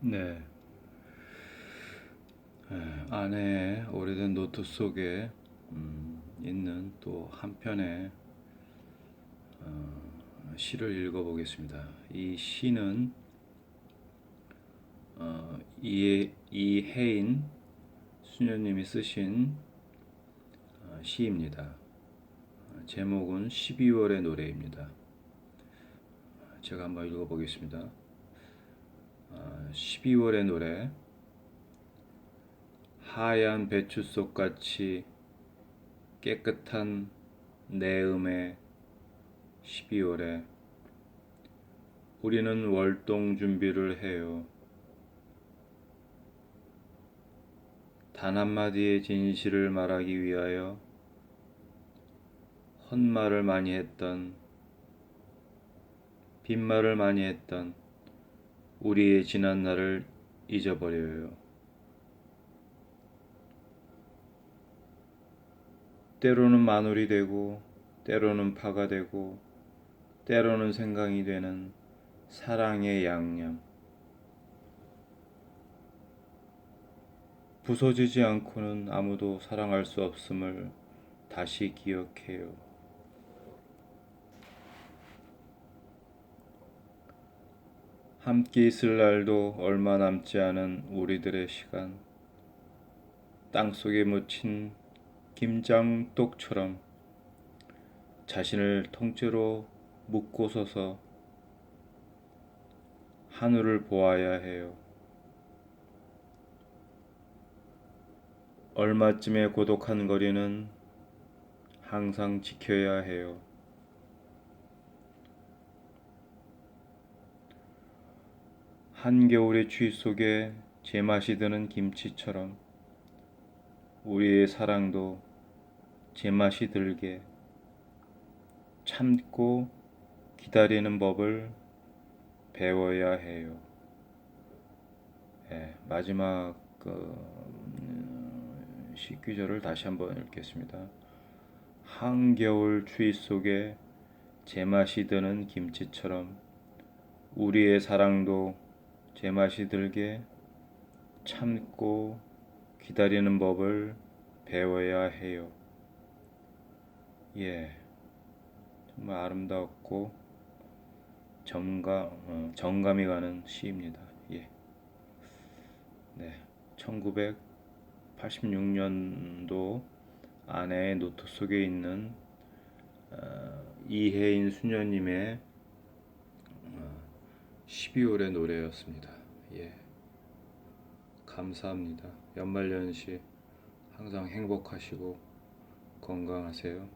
네. 에, 안에 오래된 노트 속에 음, 있는 또 한 편의 어, 시를 읽어보겠습니다. 이 시는 어, 이, 이혜인 수녀님이 쓰신 어, 시입니다. 어, 제목은 12월의 노래입니다. 제가 한번 읽어보겠습니다. 어, 12월의 노래 하얀 배추 속 같이 깨끗한 내음의 12월에 우리는 월동 준비를 해요. 단 한마디의 진실을 말하기 위하여 헛말을 많이 했던 빈말을 많이 했던 우리의 지난 날을 잊어버려요. 때로는 마늘이 되고, 때로는 파가 되고, 때로는 생강이 되는 사랑의 양념. 부서지지 않고는 아무도 사랑할 수 없음을 다시 기억해요. 함께 있을 날도 얼마 남지 않은 우리들의 시간. 땅 속에 묻힌 김장독처럼 자신을 통째로 묶고 서서 하늘을 보아야 해요. 얼마쯤의 고독한 거리는 항상 지켜야 해요. 한겨울의 추위 속에 제맛이 드는 김치처럼 우리의 사랑도 제맛이 들게 참고 기다리는 법을 배워야 해요. 예, 마지막 그 음, 시귀절을 다시 한번 읽겠습니다. 한겨울 추위 속에 제맛이 드는 김치처럼 우리의 사랑도 제맛이 들게 참고 기다리는 법을 배워야 해요. 예, 정말 아름답고 정감, 어, 정감이 가는 시입니다. 예. 네, 1986년도 아내의 노트 속에 있는 어, 이혜인 수녀님의 어, 12월의 노래였습니다. 예. 감사합니다. 연말연시 항상 행복하시고 건강하세요.